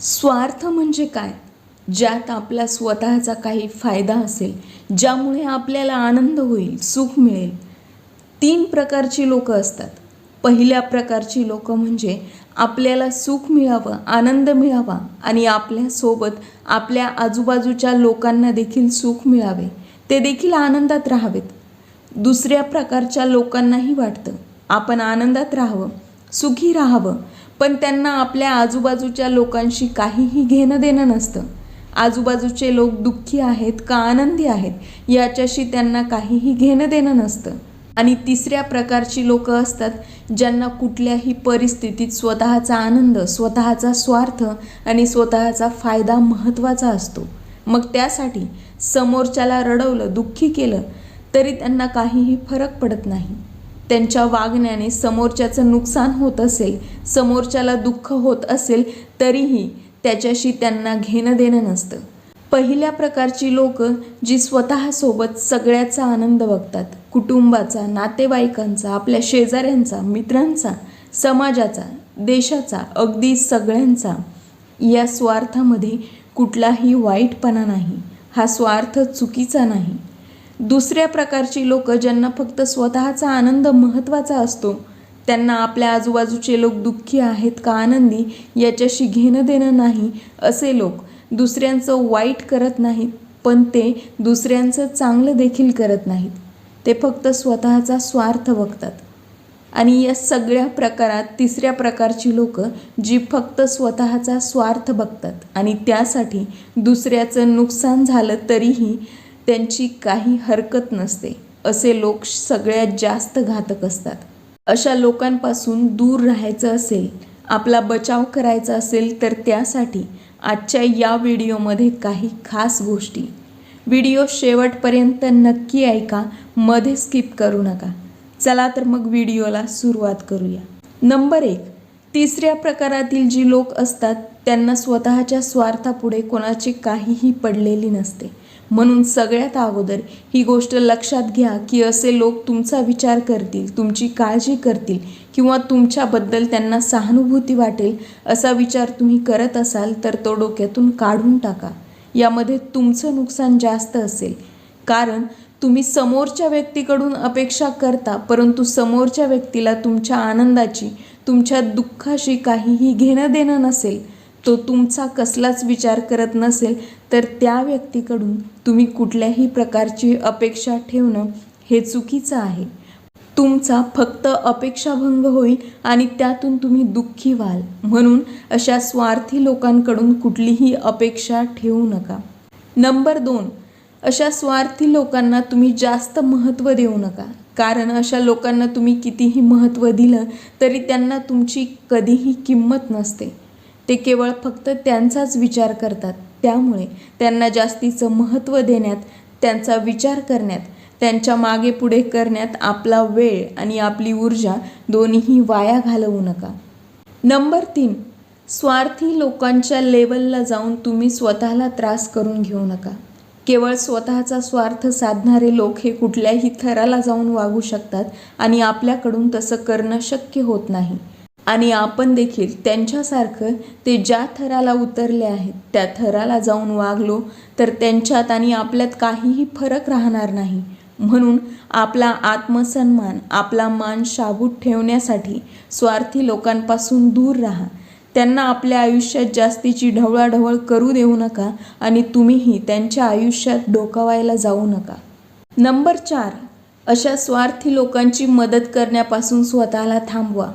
स्वार्थ म्हणजे काय? ज्यात आपला स्वतःचा काही फायदा असेल ज्यामुळे आपल्याला आनंद होईल सुख मिळेल. तीन प्रकारची लोक असतात. पहिल्या प्रकारची लोक म्हणजे आपल्याला सुख मिळावं आनंद मिळावा आणि आपल्यासोबत आपल्या आजूबाजूच्या लोकांना देखील सुख मिळावे. ते देखील आनंदात राहावेत. दुसऱ्या प्रकारच्या लोकांनाही वाटतं आपण आनंदात राहावं सुखी राहावं पण त्यांना आपल्या आजूबाजूच्या लोकांशी काहीही घेणं देणं नसतं. आजूबाजूचे लोक दुःखी आहेत का आनंदी आहेत याच्याशी त्यांना काहीही घेणं देणं नसतं. आणि तिसऱ्या प्रकारची लोक असतात ज्यांना कुठल्याही परिस्थितीत स्वतःचा आनंद स्वतःचा स्वार्थ आणि स्वतःचा फायदा महत्त्वाचा असतो. मग त्यासाठी समोरच्याला रडवलं दुःखी केलं तरी त्यांना काहीही फरक पडत नाही. त्यांच्या वागण्याने समोरच्याचं नुकसान होत असेल समोरच्याला दुःख होत असेल तरीही त्याच्याशी त्यांना घेणं देणं नसतं. पहिल्या प्रकारची लोक जी स्वतःसोबत सगळ्याचा आनंद बघतात कुटुंबाचा नातेवाईकांचा आपल्या शेजाऱ्यांचा मित्रांचा समाजाचा देशाचा अगदी सगळ्यांचा या स्वार्थामध्ये कुठलाही वाईटपणा नाही. हा स्वार्थ चुकीचा नाही. दुसऱ्या प्रकारची लोक ज्यांना फक्त स्वतःचा आनंद महत्त्वाचा असतो त्यांना आपल्या आजूबाजूचे लोक दुःखी आहेत का आनंदी याच्याशी घेणं देणं नाही असे लोक दुसऱ्यांचं वाईट करत नाहीत पण ते दुसऱ्यांचं चांगलं देखील करत नाहीत. ते फक्त स्वतःचा स्वार्थ बघतात. आणि या सगळ्या प्रकारात तिसऱ्या प्रकारची लोक जी फक्त स्वतःचा स्वार्थ बघतात आणि त्यासाठी दुसऱ्याचं नुकसान झालं तरीही त्यांची काही हरकत नसते असे लोक सगळ्यात जास्त घातक असतात. अशा लोकांपासून दूर राहायचं असेल आपला बचाव करायचा असेल तर त्यासाठी आजच्या या व्हिडिओमध्ये काही खास गोष्टी. व्हिडिओ शेवटपर्यंत नक्की ऐका मध्ये स्किप करू नका. चला तर मग व्हिडिओला सुरुवात करूया. नंबर एक तिसऱ्या प्रकारातील जी लोक असतात त्यांना स्वतःच्या स्वार्थापुढे कोणाची काहीही पडलेली नसते. म्हणून सगळ्यात अगोदर ही गोष्ट लक्षात घ्या की असे लोक तुमचा विचार करतील तुमची काळजी करतील किंवा तुमच्याबद्दल त्यांना सहानुभूती वाटेल असा विचार तुम्ही करत असाल तर तो डोक्यातून काढून टाका. यामध्ये तुमचं नुकसान जास्त असेल. कारण तुम्ही समोरच्या व्यक्तीकडून अपेक्षा करता परंतु समोरच्या व्यक्तीला तुमच्या आनंदाची तुमच्या दुःखाशी काहीही घेणं देणं नसेल. तो तुमचा कसलाच विचार करत नसेल तर त्या व्यक्तीकडून तुम्ही कुठल्याही प्रकारची अपेक्षा ठेवणं हे चुकीचं आहे. तुमचा फक्त अपेक्षाभंग होईल आणि त्यातून तुम्ही दुःखी व्हाल. म्हणून अशा स्वार्थी लोकांकडून कुठलीही अपेक्षा ठेवू नका. नंबर दोन अशा स्वार्थी लोकांना तुम्ही जास्त महत्त्व देऊ नका. कारण अशा लोकांना तुम्ही कितीही महत्त्व दिलं तरी त्यांना तुमची कधीही किंमत नसते. ते केवळ फक्त त्यांचाच विचार करतात. त्यामुळे त्यांना जास्तीचं महत्त्व देण्यात त्यांचा विचार करण्यात त्यांच्या मागे पुढे करण्यात आपला वेळ आणि आपली ऊर्जा दोन्हीही वाया घालवू नका. नंबर तीन स्वार्थी लोकांच्या लेवलला जाऊन तुम्ही स्वतःला त्रास करून घेऊ नका. केवळ स्वतःचा स्वार्थ साधणारे लोक हे कुठल्याही थराला जाऊन वागू शकतात आणि आपल्याकडून तसं करणं शक्य होत नाही. आणि आपण देखील त्यांच्यासारखं ते ज्या थराला उतरले आहेत त्या थराला जाऊन वागलो तर त्यांच्यात आणि आपल्यात काहीही फरक राहणार नाही. म्हणून आपला आत्मसन्मान आपला मान शाबूत ठेवण्यासाठी स्वार्थी लोकांपासून दूर राहा. त्यांना आपल्या आयुष्यात जास्तीची ढवळाढवळ करू देऊ नका आणि तुम्हीही त्यांच्या आयुष्यात डोकावायला जाऊ नका. नंबर चार अशा स्वार्थी लोकांची मदत करण्यापासून स्वतःला थांबवा.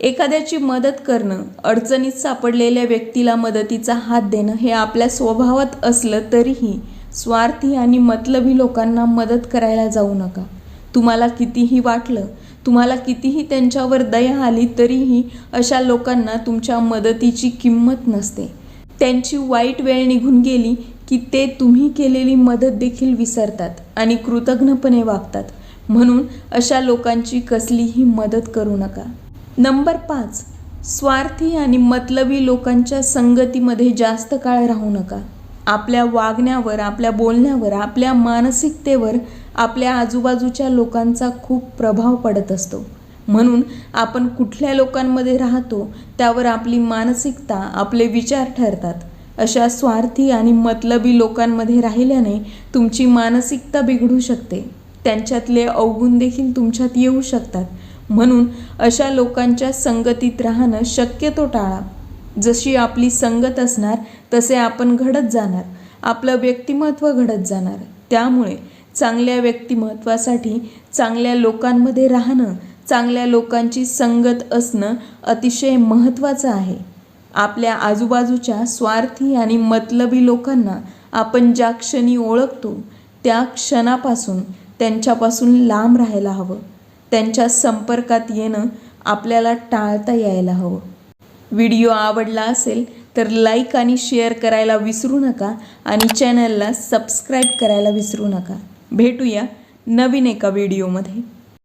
एखाद्याची मदत करणं अडचणीत सापडलेल्या व्यक्तीला मदतीचा हात देणं हे आपल्या स्वभावात असलं तरीही स्वार्थी आणि मतलबी लोकांना मदत करायला जाऊ नका. तुम्हाला कितीही वाटलं तुम्हाला कितीही त्यांच्यावर दया आली तरीही अशा लोकांना तुमच्या मदतीची किंमत नसते. त्यांची वाईट वेळ निघून गेली की ते तुम्ही केलेली मदत देखील विसरतात आणि कृतज्ञपणे वागतात. म्हणून अशा लोकांची कसलीही मदत करू नका. नंबर पाच स्वार्थी आणि मतलबी लोकांच्या संगतीमध्ये जास्त काळ राहू नका. आपल्या वागण्यावर आपल्या बोलण्यावर आपल्या मानसिकतेवर आपल्या आजूबाजूच्या लोकांचा खूप प्रभाव पडत असतो. म्हणून आपण कुठल्या लोकांमध्ये राहतो त्यावर आपली मानसिकता आपले विचार ठरतात. अशा स्वार्थी आणि मतलबी लोकांमध्ये राहिल्याने तुमची मानसिकता बिघडू शकते. त्यांच्यातले अवगुण देखील तुमच्यात येऊ शकतात. म्हणून अशा लोकांच्या संगतीत राहणं शक्यतो टाळा. जशी आपली संगत असणार तसे आपण घडत जाणार. आपलं व्यक्तिमत्व घडत जाणार. त्यामुळे चांगल्या व्यक्तिमत्वासाठी चांगल्या लोकांमध्ये राहणं चांगल्या लोकांची संगत असणं अतिशय महत्त्वाचं आहे. आपल्या आजूबाजूच्या स्वार्थी आणि मतलबी लोकांना आपण ज्या क्षणी ओळखतो त्या क्षणापासून त्यांच्यापासून लांब राहायला हवं. त्यांच्या संपर्कात येणं आपल्याला टाळता यायला हवं. व्हिडिओ आवडला असेल तर लाईक आणि शेअर करायला विसरू नका आणि चॅनलला सबस्क्राईब करायला विसरू नका. भेटूया नवीन एका व्हिडिओमध्ये.